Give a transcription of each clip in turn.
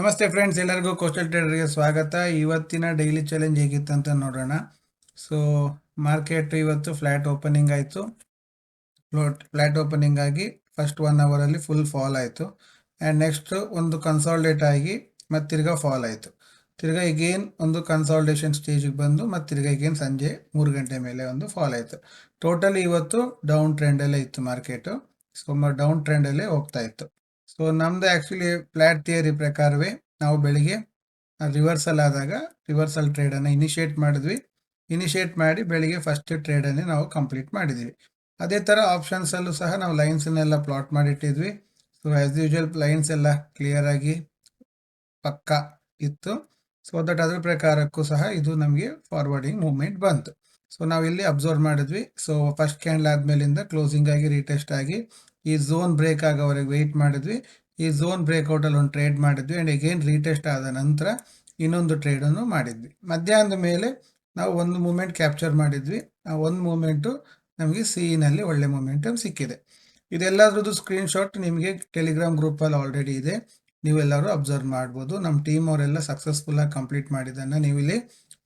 ನಮಸ್ತೆ ಫ್ರೆಂಡ್ಸ್ ಎಲ್ಲರಿಗೂ ಕೋಸ್ಟಲ್ ಟ್ರೇಡರ್ಗೆ ಸ್ವಾಗತ. ಇವತ್ತಿನ ಡೈಲಿ ಚಾಲೆಂಜ್ ಹೇಗಿತ್ತು ಅಂತ ನೋಡೋಣ. ಸೊ ಮಾರ್ಕೆಟ್ ಇವತ್ತು ಫ್ಲ್ಯಾಟ್ ಓಪನಿಂಗ್ ಆಯಿತು. ಫ್ಲ್ಯಾಟ್ ಓಪನಿಂಗ್ ಆಗಿ ಫಸ್ಟ್ ಒನ್ ಅವರಲ್ಲಿ ಫುಲ್ ಫಾಲ್ ಆಯಿತು. ಆ್ಯಂಡ್ ನೆಕ್ಸ್ಟ್ ಒಂದು ಕನ್ಸಾಲ್ಡೇಟ್ ಆಗಿ ಮತ್ತು ತಿರ್ಗಾ ಫಾಲ್ ಆಯಿತು. ತಿರ್ಗಾ ಈಗೇನು ಒಂದು ಕನ್ಸಾಲ್ಟೇಷನ್ ಸ್ಟೇಜಿಗೆ ಬಂದು ಮತ್ತು ತಿರ್ಗಾ ಈಗೇನು ಸಂಜೆ ಮೂರು ಗಂಟೆ ಮೇಲೆ ಒಂದು ಫಾಲ್ ಆಯಿತು. ಟೋಟಲಿ ಇವತ್ತು ಡೌನ್ ಟ್ರೆಂಡಲ್ಲೇ ಇತ್ತು ಮಾರ್ಕೆಟು ಸೊ ಡೌನ್ ಟ್ರೆಂಡಲ್ಲೇ ಹೋಗ್ತಾ ಇತ್ತು. ಸೊ ನಮ್ದು ಆ್ಯಕ್ಚುಲಿ ಫ್ಲ್ಯಾಟ್ ಥಿಯರಿ ಪ್ರಕಾರವೇ ನಾವು ಬೆಳಿಗ್ಗೆ ರಿವರ್ಸಲ್ ಆದಾಗ ರಿವರ್ಸಲ್ ಟ್ರೇಡನ್ನು ಇನಿಷಿಯೇಟ್ ಮಾಡಿದ್ವಿ. ಇನಿಷಿಯೇಟ್ ಮಾಡಿ ಬೆಳಿಗ್ಗೆ ಫಸ್ಟ್ ಟ್ರೇಡನ್ನೇ ನಾವು ಕಂಪ್ಲೀಟ್ ಮಾಡಿದ್ವಿ. ಅದೇ ಥರ ಆಪ್ಷನ್ಸಲ್ಲೂ ಸಹ ನಾವು ಲೈನ್ಸನ್ನೆಲ್ಲ ಪ್ಲಾಟ್ ಮಾಡಿಟ್ಟಿದ್ವಿ. ಸೊ ಆ್ಯಸ್ ಯೂಶುವಲ್ ಲೈನ್ಸ್ ಎಲ್ಲ ಕ್ಲಿಯರಾಗಿ ಪಕ್ಕ ಇತ್ತು. ಸೊ ದಟ್ ಅದ್ರ ಪ್ರಕಾರಕ್ಕೂ ಸಹ ಇದು ನಮಗೆ ಫಾರ್ವರ್ಡಿಂಗ್ ಮೂವ್ಮೆಂಟ್ ಬಂತು. ಸೊ ನಾವು ಇಲ್ಲಿ ಅಬ್ಸರ್ವ್ ಮಾಡಿದ್ವಿ. ಸೊ ಫಸ್ಟ್ ಕ್ಯಾಂಡಲ್ ಆದಮೇಲಿಂದ ಕ್ಲೋಸಿಂಗ್ ಆಗಿ ರೀಟೆಸ್ಟ್ ಆಗಿ ಈ ಝೋನ್ ಬ್ರೇಕ್ ಆಗೋವರೆಗೆ ವೆಯ್ಟ್ ಮಾಡಿದ್ವಿ. ಈ ಝೋನ್ ಬ್ರೇಕ್ಔಟಲ್ಲಿ ಒಂದು ಟ್ರೇಡ್ ಮಾಡಿದ್ವಿ. ಆ್ಯಂಡ್ ಎಗೇನ್ ರೀಟೆಸ್ಟ್ ಆದ ನಂತರ ಇನ್ನೊಂದು ಟ್ರೇಡನ್ನು ಮಾಡಿದ್ವಿ. ಮಧ್ಯಾಹ್ನದ ಮೇಲೆ ನಾವು ಒಂದು ಮೂಮೆಂಟ್ ಕ್ಯಾಪ್ಚರ್ ಮಾಡಿದ್ವಿ. ಆ ಒಂದು ಮೂಮೆಂಟು ನಮಗೆ ಸಿಇನಲ್ಲಿ ಒಳ್ಳೆ ಮೂಮೆಂಟಮ್ ಸಿಕ್ಕಿದೆ. ಇದೆಲ್ಲದ್ರದ್ದು ಸ್ಕ್ರೀನ್ಶಾಟ್ ನಿಮಗೆ ಟೆಲಿಗ್ರಾಮ್ ಗ್ರೂಪಲ್ಲಿ ಆಲ್ರೆಡಿ ಇದೆ. ನೀವೆಲ್ಲರೂ ಅಬ್ಸರ್ವ್ ಮಾಡ್ಬೋದು. ನಮ್ಮ ಟೀಮ್ ಅವರೆಲ್ಲ ಸಕ್ಸಸ್ಫುಲ್ಲಾಗಿ ಕಂಪ್ಲೀಟ್ ಮಾಡಿದ್ದನ್ನು ನೀವು ಇಲ್ಲಿ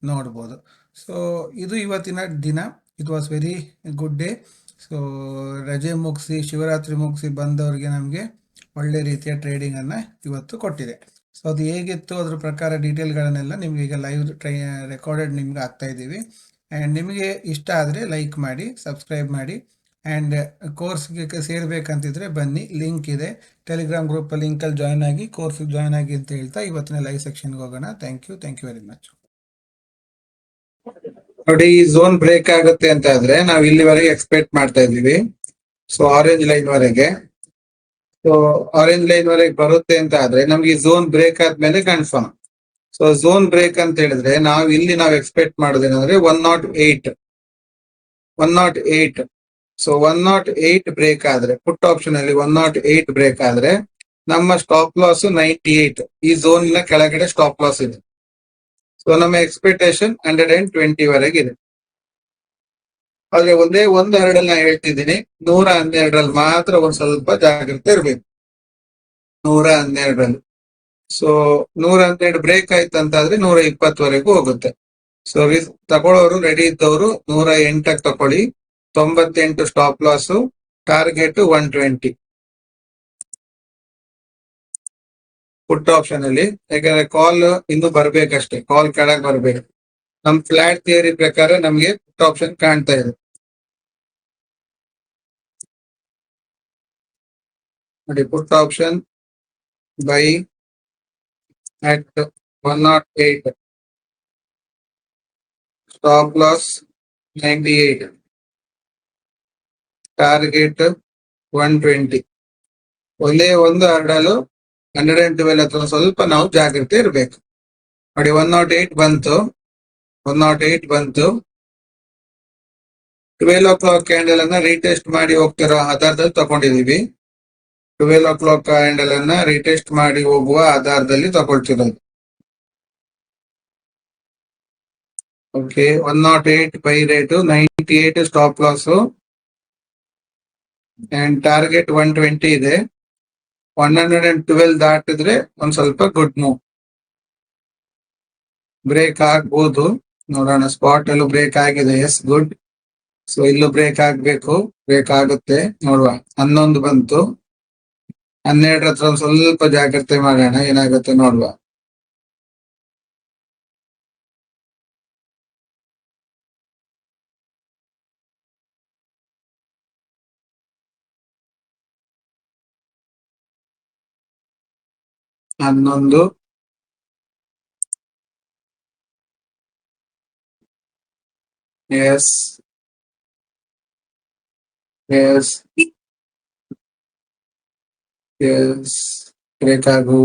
ನೋಡ್ಬೋದು. ಸೊ ಇದು ಇವತ್ತಿನ ದಿನ. It was very good day so ರಜೆ ಮುಗಿಸಿ, ಶಿವರಾತ್ರಿ ಮುಗಿಸಿ ಬಂದವರಿಗೆ ನಮಗೆ ಒಳ್ಳೆ ರೀತಿಯ ಟ್ರೇಡಿಂಗನ್ನು ಇವತ್ತು ಕೊಟ್ಟಿದೆ. ಸೊ ಅದು ಹೇಗಿತ್ತು, ಅದ್ರ ಪ್ರಕಾರ ಡೀಟೇಲ್ಗಳನ್ನೆಲ್ಲ ನಿಮಗೆ ಈಗ ಲೈವ್ ಟ್ರೈ ರೆಕಾರ್ಡೆಡ್ ನಿಮ್ಗೆ ಆಗ್ತಾ ಇದ್ದೀವಿ. ಆ್ಯಂಡ್ ನಿಮಗೆ ಇಷ್ಟ ಆದರೆ ಲೈಕ್ ಮಾಡಿ ಸಬ್ಸ್ಕ್ರೈಬ್ ಮಾಡಿ. ಆ್ಯಂಡ್ ಕೋರ್ಸ್ಗೆ ಸೇರಬೇಕಂತಿದ್ರೆ ಬನ್ನಿ ಲಿಂಕ್ ಇದೆ. ಟೆಲಿಗ್ರಾಮ್ ಗ್ರೂಪಲ್ಲಿ ಲಿಂಕಲ್ಲಿ ಜಾಯ್ನ್ ಆಗಿ ಕೋರ್ಸಿಗೆ ಜಾಯ್ನ್ ಆಗಿ ಅಂತ ಹೇಳ್ತಾ ಇವತ್ತಿನ ಲೈವ್ ಸೆಕ್ಷನ್ಗೆ ಹೋಗೋಣ. Thank you thank you very much ನೋಡಿ, ಈ ಝೋನ್ ಬ್ರೇಕ್ ಆಗುತ್ತೆ ಅಂತ ಆದ್ರೆ ನಾವು ಇಲ್ಲಿವರೆಗೆ ಎಕ್ಸ್ಪೆಕ್ಟ್ ಮಾಡ್ತಾ ಇದೀವಿ ಸೊ ಆರೆಂಜ್ ಲೈನ್ ವರೆಗೆ. ಸೊ ಆರೆಂಜ್ ಲೈನ್ ವರೆಗೆ ಬರುತ್ತೆ ಅಂತ ಆದ್ರೆ ನಮ್ಗೆ ಈ ಝೋನ್ ಬ್ರೇಕ್ ಆದ್ಮೇಲೆ ಕನ್ಫರ್ಮ್ ಸೊ ಝೋನ್ ಬ್ರೇಕ್ ಅಂತ ಹೇಳಿದ್ರೆ ನಾವು ಇಲ್ಲಿ ನಾವು expect ಮಾಡೋದೇನಂದ್ರೆ one nought eight one nought eight so one nought eight break ಆದ್ರೆ ಪುಟ್ ಆಪ್ಷನ್ ಅಲ್ಲಿ ಒನ್ ನಾಟ್ ಏಟ್ ಬ್ರೇಕ್ ಆದ್ರೆ, ನಮ್ಮ ಸ್ಟಾಪ್ ಲಾಸ್ ನೈಂಟಿ ಏಟ್ ಈ ಝೋನ್ ಕೆಳಗಡೆ ಸ್ಟಾಪ್ ಲಾಸ್ ಇದೆ. ಸೊ ನಮ್ಮ ಎಕ್ಸ್ಪೆಕ್ಟೇಷನ್ ಹಂಡ್ರೆಡ್ ಅಂಡ್ ಟ್ವೆಂಟಿ ವರೆಗೆ ಇದೆ ಆದ್ರೆ ಒಂದೇ ಒಂದ್ ಎರಡಲ್ಲಿ ನಾ ಹೇಳ್ತಿದ್ದೀನಿ. ನೂರ ಹನ್ನೆರಡರಲ್ಲಿ ಮಾತ್ರ ಒಂದ್ ಸ್ವಲ್ಪ ಜಾಗ್ರತೆ ಇರ್ಬೇಕು. ನೂರ ಹನ್ನೆರಡರಲ್ಲಿ. ಸೊ ನೂರ ಹನ್ನೆರಡು ಬ್ರೇಕ್ ಆಯ್ತು ಅಂತಾದ್ರೆ ನೂರ ಇಪ್ಪತ್ತವರೆಗೂ ಹೋಗುತ್ತೆ. ಸೊ ತಗೊಳ್ಳೋರು ರೆಡಿ ಇದ್ದವರು ನೂರ ಎಂಟಕ್ಕೆ ತಕೊಳ್ಳಿ ತೊಂಬತ್ತೆಂಟು stop loss target one twenty put option ಅಲ್ಲಿ ಯಾಕಂದ್ರೆ ಕಾಲ್ ಇನ್ನು ಬರ್ಬೇಕಷ್ಟೇ ಕಾಲ್ ಕೆಳಗೆ ಬರ್ಬೇಕು ನಮ್ ಫ್ಲಾಟ್ ಥಿಯರಿ ಪ್ರಕಾರ ನಮ್ಗೆ ಪುಟ್ ಆಪ್ಷನ್ ಕಾಣ್ತಾ ಇದೆ ನೋಡಿ put option buy at one nought eight stop loss ninety eight target one twenty ಒಂದೇ ಒಂದು ಹರಡಲು ಹಂಡ್ರೆಡ್ ಅಂಡ್ ಟ್ವೆಲ್ ಹತ್ರ ಸ್ವಲ್ಪ ನಾವು ಜಾಗ್ರತೆ ಇರಬೇಕು. ನೋಡಿ ಒನ್ ನಾಟ್ ಏಟ್ ಬಂತು. ಒನ್ ನಾಟ್ ಏಟ್ ಬಂತು. ಟ್ವೆಲ್ ಓ ಕ್ಲಾಕ್ ಕ್ಯಾಂಡಲ್ ಅನ್ನ ರೀಟೆಸ್ಟ್ ಮಾಡಿ ಹೋಗ್ತಿರೋ ಆಧಾರದಲ್ಲಿ ತಗೊಂಡಿದೀವಿ ಟ್ವೆಲ್ ಓ ಕ್ಲಾಕ್ ಕ್ಯಾಂಡಲ್ ಅನ್ನ ರೀಟೆಸ್ಟ್ ಮಾಡಿ ಹೋಗುವ ಆಧಾರದಲ್ಲಿ ತಗೊಳ್ತಿರೋದು. Okay one nought eight buy rate ninety eight stop loss and target one twenty ಇದೆ. ಒನ್ ಹಂಡ್ರೆಡ್ ಅಂಡ್ ಟ್ವೆಲ್ ದಾಟಿದ್ರೆ ಒಂದ್ ಸ್ವಲ್ಪ ಗುಡ್ ಮೂವ್ ಬ್ರೇಕ್ ಆಗ್ಬೋದು. ನೋಡೋಣ ಸ್ಪಾಟ್ ಅಲ್ಲೂ ಬ್ರೇಕ್ ಆಗಿದೆ. ಎಸ್ ಗುಡ್ ಸೊ ಇಲ್ಲೂ ಬ್ರೇಕ್ ಆಗ್ಬೇಕು. ಬ್ರೇಕ್ ಆಗುತ್ತೆ. ನೋಡುವ. ಹನ್ನೊಂದು ಬಂತು. ಹನ್ನೆರಡರ ಹತ್ರ ಒಂದ್ ಸ್ವಲ್ಪ ಜಾಗ್ರತೆ ಮಾಡೋಣ. ಏನಾಗುತ್ತೆ ನೋಡುವ. ಹನ್ನೊಂದು ಎಸ್ ಎಸ್ ಎಸ್ ಬ್ರೇಕ್ ಆಗು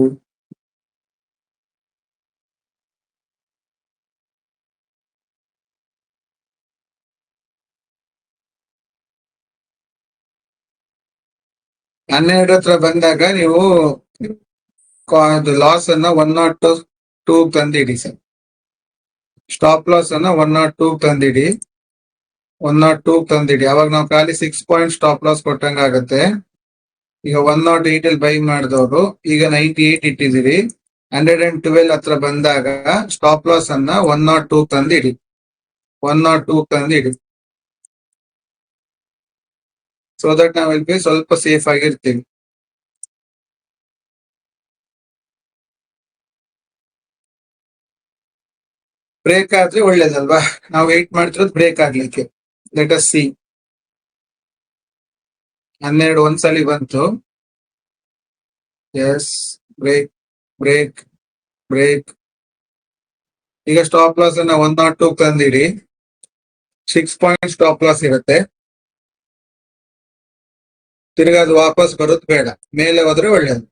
ಹನ್ನೆರಡು ಹತ್ರ ಬಂದಾಗ ನೀವು ಲಾಸ್ ಅನ್ನ ಒನ್ ನಾಟ್ ಟು ಟೂ ತಂದಿಡಿ ಸರ್ ಸ್ಟಾಪ್ ಲಾಸ್ ಅನ್ನ ಒನ್ ನಾಟ್ ಟೂ ತಂದಿಡಿ. ಒನ್ ನಾಟ್ ಟೂ ತಂದಿಡಿ. ಅವಾಗ ನಾವು ಖಾಲಿ ಸಿಕ್ಸ್ ಪಾಯಿಂಟ್ ಸ್ಟಾಪ್ ಲಾಸ್ ಕೊಟ್ಟಂಗ ಆಗುತ್ತೆ. ಈಗ ಒನ್ ನಾಟ್ ಏಟ್ ಅಲ್ಲಿ ಬೈ ಮಾಡಿದವರು, ಈಗ ನೈಂಟಿ ಏಟ್ ಇಟ್ಟಿದ್ದೀರಿ. ಹಂಡ್ರೆಡ್ ಅಂಡ್ ಟ್ವೆಲ್ ಹತ್ರ ಬಂದಾಗ ಸ್ಟಾಪ್ ಲಾಸ್ ಅನ್ನ ಒನ್ ನಾಟ್ ಟೂ ತಂದಿಡಿ. ಒನ್ ನಾಟ್ ಟೂ ತಂದಿಡಿ. ಸೊ ದಟ್ ನಾವಿಲ್ಲಿ ಸ್ವಲ್ಪ ಸೇಫ್ ಆಗಿರ್ತೀವಿ. ಬ್ರೇಕ್ ಆದ್ರೆ ಒಳ್ಳೇದಲ್ವಾ? ನಾವು ವೆಯ್ಟ್ ಮಾಡ್ತಿರೋದು ಬ್ರೇಕ್ ಆಗ್ಲಿಕ್ಕೆ. ಲೆಟ್ ಅಸ್ ಸಿ ಹನ್ನೆರಡು ಒಂದ್ಸಲಿ ಬಂತು. ಎಸ್ ಬ್ರೇಕ್ ಬ್ರೇಕ್ ಬ್ರೇಕ್ ಈಗ ಸ್ಟಾಪ್ ಲಾಸ್ ಅನ್ನ ಒನ್ ನಾಟ್ ಟೂ ತಂದಿಡಿ. ಸಿಕ್ಸ್ ಪಾಯಿಂಟ್ ಸ್ಟಾಪ್ ಲಾಸ್ ಇರುತ್ತೆ. ತಿರ್ಗಾ ಅದು ವಾಪಸ್ ಬರೋದು ಬೇಡ. ಮೇಲೆ ಹೋದ್ರೆ ಒಳ್ಳೇದು.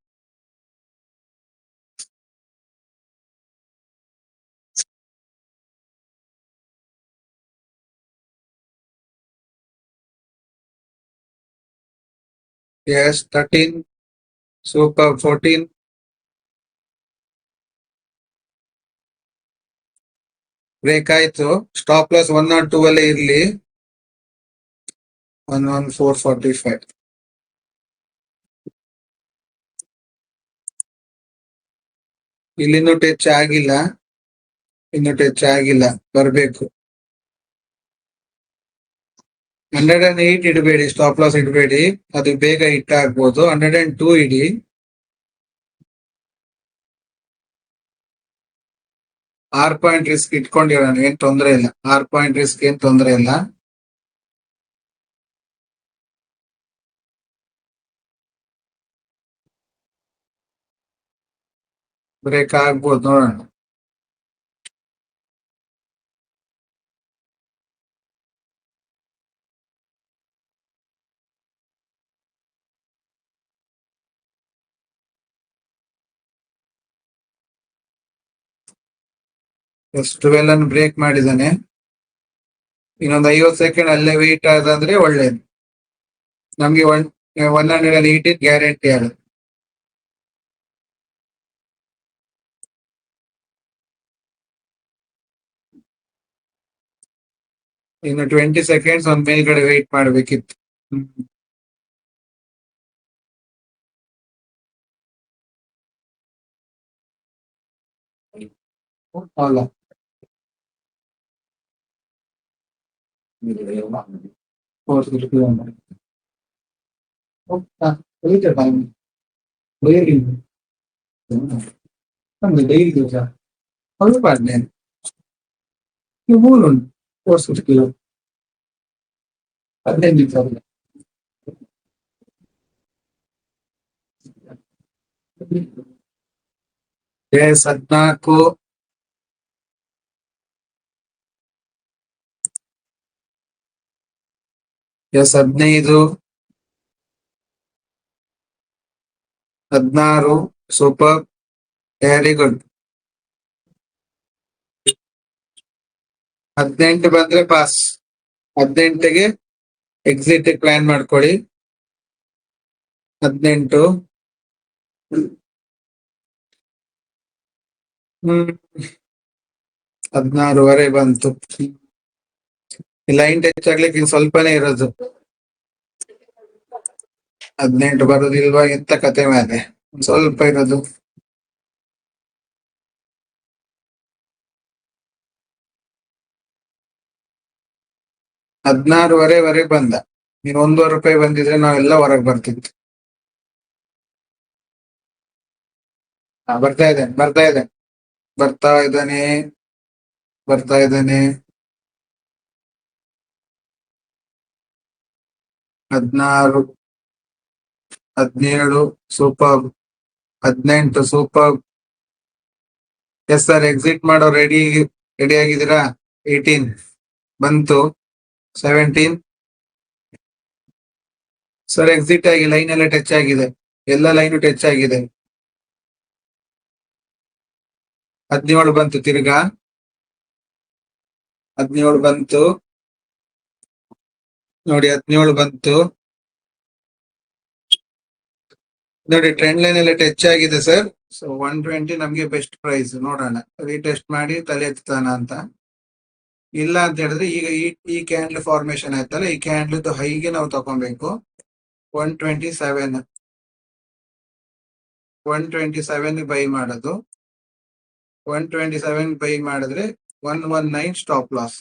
Yes thirteen super fourteen break ಆಯ್ತು stop loss one nought two ಅಲ್ಲೇ ಇರ್ಲಿ. One one four forty five ಇಲ್ಲಿನ್ನೂ touch ಆಗಿಲ್ಲ. ಇನ್ನು ಟಚ್ ಆಗಿಲ್ಲ. ಬರಬೇಕು. ಹಂಡ್ರೆಡ್ ಅಂಡ್ ಏಟ್ ಇಡಬೇಡಿ ಸ್ಟಾಪ್ ಲಾಸ್ ಇಡಬೇಡಿ, ಅದು ಬೇಗ ಹಿಟ್ ಆಗ್ಬೋದು. ಹಂಡ್ರೆಡ್ ಅಂಡ್ ಟೂ ಇಡಿ. ಆರ್ ಪಾಯಿಂಟ್ ರಿಸ್ಕ್ ಇಟ್ಕೊಂಡಿರೋಣ ಏನ್ ತೊಂದರೆ ಇಲ್ಲ. ಆರ್ ಪಾಯಿಂಟ್ ರಿಸ್ಕ್ ಏನ್ ತೊಂದರೆ ಇಲ್ಲ. ಬ್ರೇಕ್ ಆಗ್ಬೋದು ನೋಡೋಣ. ಟ್ವೆಲ್ ಅನ್ನು ಬ್ರೇಕ್ ಮಾಡಿದ್ದಾನೆ ಇನ್ನೊಂದು ಐವತ್ತು ಸೆಕೆಂಡ್ ಅಲ್ಲೇ ವೇಟ್ ಆದಂದ್ರೆ ಒಳ್ಳೇದು. ನಮ್ಗೆ one one hundred and eighteen guarantee ಆಗುತ್ತೆ ಇನ್ನು ಟ್ವೆಂಟಿ ಸೆಕೆಂಡ್ಸ್ ಒಂದ್ ಮೇಲ್ಗಡೆ ವೇಟ್ ಮಾಡ್ಬೇಕಿತ್ತು. ಹ್ಮ್. ಅಲ್ಲ ಡೈಲಿ ದಿವಸ ಸ್ವಲ್ಪ ಹದಿನೈದು ನೀವು ಮೂರು ಉಂಟು ಫೋರ್ ಕಿಲೋ ಹದಿನೈದು ದಿವಸ ಎಸ್ ಹದಿನಾಲ್ಕು ಎಸ್, ಹದಿನೈದು. ಹದಿನಾರು, ಸೂಪರ್. ವೆರಿ ಗುಡ್ ಹದಿನೆಂಟು ಬಂದ್ರೆ ಪಾಸ್ ಹದಿನೆಂಟಿಗೆ ಎಕ್ಸಿಟ್ ಪ್ಲಾನ್ ಮಾಡ್ಕೊಳ್ಳಿ. ಹದಿನೆಂಟು. ಹ್ಮ್. ಹದಿನಾರುವರೆ ಬಂತು. ಲೈನ್ ಟಚ್ ಆಗ್ಲಿಕ್ಕೆ ಸ್ವಲ್ಪನೇ ಇರೋದು. ಹದಿನೆಂಟು ಬರೋದಿಲ್ವಾ ಎಂತ ಕತೆ ಮೇಲೆ? ಸ್ವಲ್ಪ ಇರೋದು. ಹದಿನಾರುವರೆವರೆಗೆ ಬಂದ. ನೀನ್ ಒಂದೂವರೆ ರೂಪಾಯಿ ಬಂದಿದ್ರೆ ನಾವೆಲ್ಲ ಹೊರಗೆ ಬರ್ತಿದ್ವಿ. ಬರ್ತಾ ಇದ್ದೇನೆ ಬರ್ತಾ ಇದ್ದೇನೆ. ಬರ್ತಾ ಇದ್ದಾನೆ ಬರ್ತಾ ಇದ್ದಾನೆ. ಹದಿನಾರು, ಹದಿನೇಳು ಸೂಪರ್ ಹದಿನೆಂಟು ಸೂಪರ್ ಎಸ್ ಸರ್ ಎಕ್ಸಿಟ್ ಮಾಡೋ ರೆಡಿ ರೆಡಿ ಆಗಿದ್ದೀರಾ? ಏಯ್ಟೀನ್ ಬಂತು. ಸೆವೆಂಟೀನ್ ಸರ್ ಎಕ್ಸಿಟ್ ಆಗಿ ಲೈನ್ ಎಲ್ಲ ಟಚ್ ಆಗಿದೆ. ಎಲ್ಲ ಲೈನು ಟಚ್ ಆಗಿದೆ. ಹದಿನೇಳು ಬಂತು ತಿರ್ಗಾ. ಹದಿನೇಳು ಬಂತು. ನೋಡಿ ಹದಿನೇಳು ಬಂತು. ನೋಡಿ ಟ್ರೆಂಡ್ ಲೈನ್ ಎಲ್ಲ ಟಚ್ ಆಗಿದೆ ಸರ್ ಸೊ ಒನ್ ಟ್ವೆಂಟಿ ನಮ್ಗೆ ಬೆಸ್ಟ್ ಪ್ರೈಸ್ ನೋಡೋಣ. ರೀಟೆಸ್ಟ್ ಮಾಡಿ ತಲೆ ಎತ್ತಾನ ಅಂತ. ಇಲ್ಲ ಅಂತ ಹೇಳಿದ್ರೆ ಈಗ ಈ ಈ ಕ್ಯಾಂಡ್ಲ್ ಫಾರ್ಮೇಶನ್ ಆಯ್ತಲ್ಲ, ಈ ಕ್ಯಾಂಡ್ಲ್ ಹೈಗೆ ನಾವು ತಗೊಬೇಕು one twenty seven one twenty seven buy ಮಾಡೋದು. ಒನ್ ಟ್ವೆಂಟಿ ಸೆವೆನ್ ಬೈ ಮಾಡಿದ್ರೆ one one nine stop loss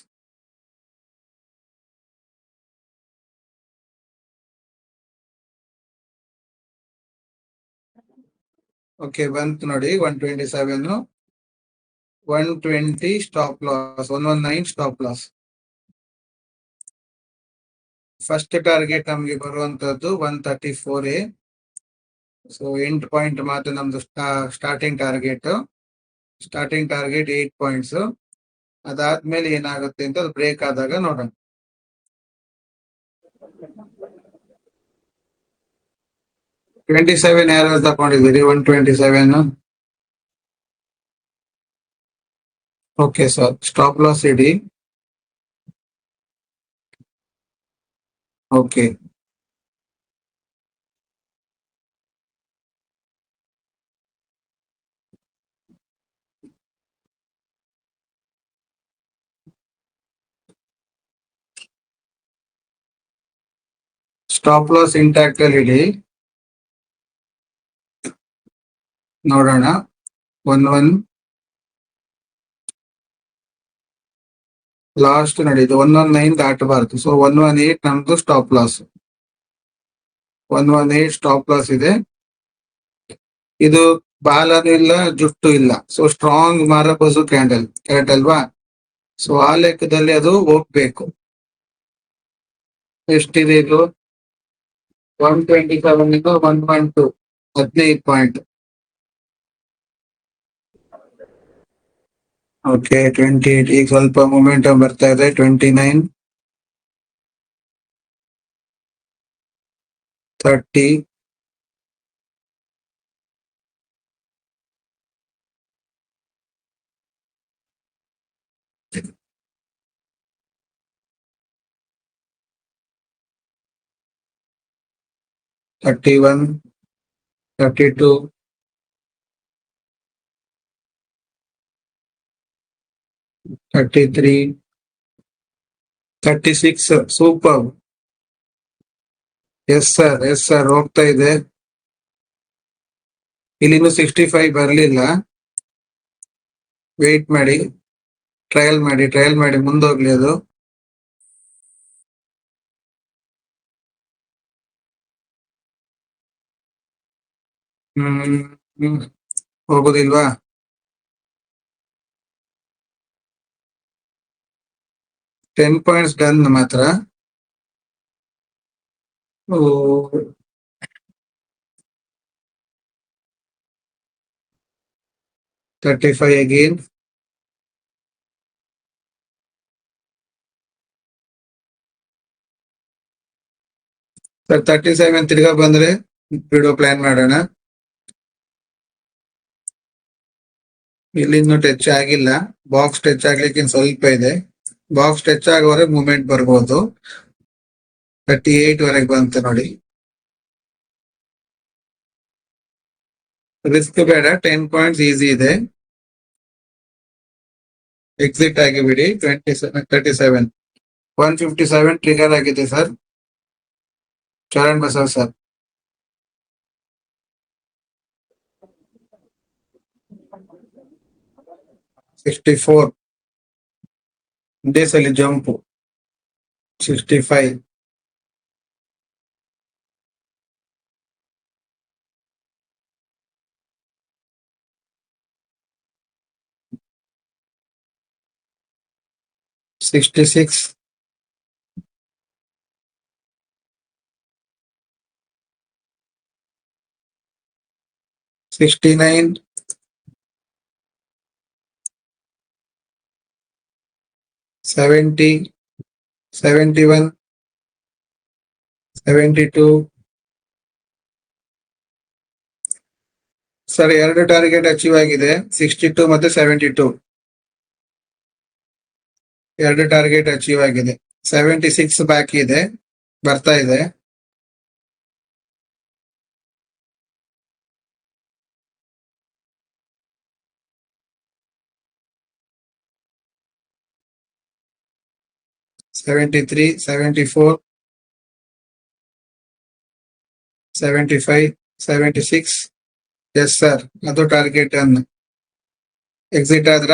okay ಬಂತು ನೋಡಿ one twenty seven one twenty stop loss one one nine stop loss first target ನಮಗೆ ಬರುವಂತದ್ದು one thirty four ಎ so ಎಂಟು point ಮಾತ್ರ ನಮ್ದು starting target starting target eight points ಅದಾದ್ಮೇಲೆ ಏನಾಗುತ್ತೆ ಅಂತ ಅದು ಬ್ರೇಕ್ ಆದಾಗ ನೋಡೋಣ. ಟ್ವೆಂಟಿ ಸೆವೆನ್ ಯಾರು ತಗೊಂಡಿದ್ದೀರಿ one twenty seven okay sir stop loss ಇಡಿ ಓಕೆ ಸ್ಟಾಪ್ ಲಾಸ್ ಇಂಟ್ಯಾಕ್ಟ್ ಅಲ್ಲಿ ಇಡಿ ನೋಡೋಣ. One one. ಲಾಸ್ಟ್ ನಡೀತು. ಒನ್ ಒನ್, ನೈನ್ ದಾಟಬಾರ್ದು ಸೊ ಒನ್ ಒನ್, ಏಟ್ ನಮ್ದು stop loss one one, eight stop loss ಇದೆ. ಇದು ಬಾಲನು ಇಲ್ಲ, ಜುಟ್ಟು ಇಲ್ಲ. So strong marubozu candle correct ಅಲ್ವಾ? ಸೊ ಆ ಲೆಕ್ಕದಲ್ಲಿ ಅದು ಹೋಗ್ಬೇಕು. ಎಷ್ಟಿದೆ ಇದು? One twenty seven one one two ಹದಿನೈದು ಪಾಯಿಂಟ್ ओके ट्वेंटी एट स्वल्प मोमेंटम बरता है twenty nine thirty thirty one thirty two 33, 36, super yes sir yes sir ಹೋಗ್ತಾ ಇದೆ. ಇಲ್ಲಿನೂ ಸಿಕ್ಸ್ಟಿ ಫೈವ್ ಬರಲಿಲ್ಲ. ವೇಟ್ ಮಾಡಿ. ಟ್ರಯಲ್ ಮಾಡಿ. ಟ್ರಯಲ್ ಮಾಡಿ. ಮುಂದೋಗ್ಲಿ ಅದು. ಹ್ಮ್. ಹೋಗೋದಿಲ್ವಾ? ಟೆನ್ ಪಾಯಿಂಟ್ಸ್ ಡನ್ ಮಾತ್ರ thirty five again sir thirty seven ತಿರ್ಗಾ ಬಂದ್ರೆ ಬಿಡೋ ಪ್ಲಾನ್ ಮಾಡೋಣ. ಇಲ್ಲಿ ಇನ್ನೂ ಟಚ್ ಆಗಿಲ್ಲ. ಬಾಕ್ಸ್ ಟಚ್ ಆಗ್ಲಿಕ್ಕೆ ಸ್ವಲ್ಪ ಇದೆ. ಬಾಕ್ಸ್ ಟಚ್ ಆಗೋವರೆಗೆ ಮೂಮೆಂಟ್ ಬರ್ಬೋದು. ತರ್ಟಿ ಏಟ್ ವರೆಗೆ ಬಂತು ನೋಡಿ. ರಿಸ್ಕ್ ಬೇಡ ಟೆನ್ ಪಾಯಿಂಟ್ಸ್ ಈಸಿ ಇದೆ. Exit ಆಗಿಬಿಡಿ twenty thirty seven one fifty seven trigger ಆಗಿದೆ sir Charan Basav sir sixty four this will jump 65 66 69 seventy seventy one seventy two sir ಎರಡು target achieve ಆಗಿದೆ. Sixty two ಮತ್ತೆ seventy two ಎರಡು target achieve ಆಗಿದೆ. Seventy six ಬಾಕಿ ಇದೆ. ಬರ್ತಾ ಇದೆ. Seventy three seventy four seventy five seventy six yes sir ಅದು ಟಾರ್ಗೆಟ್ ಅನ್ನು ಎಕ್ಸಿಟ್ ಆದ್ರ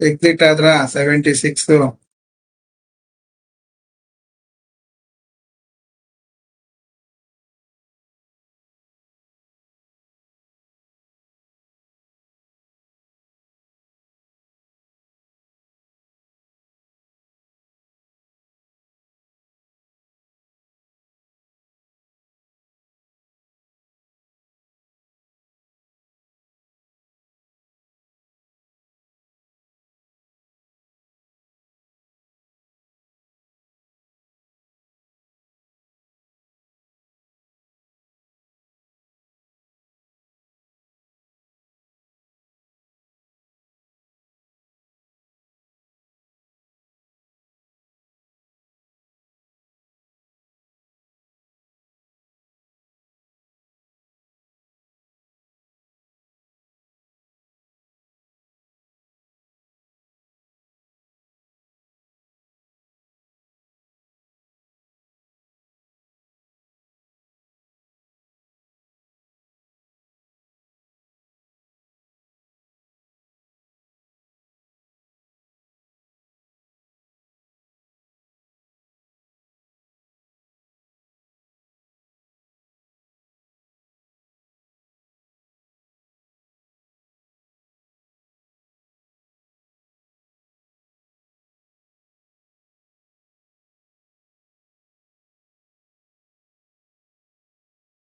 ಎಕ್ಸಿಟ್ ಆದ್ರ ಸೆವೆಂಟಿ ಸಿಕ್ಸ್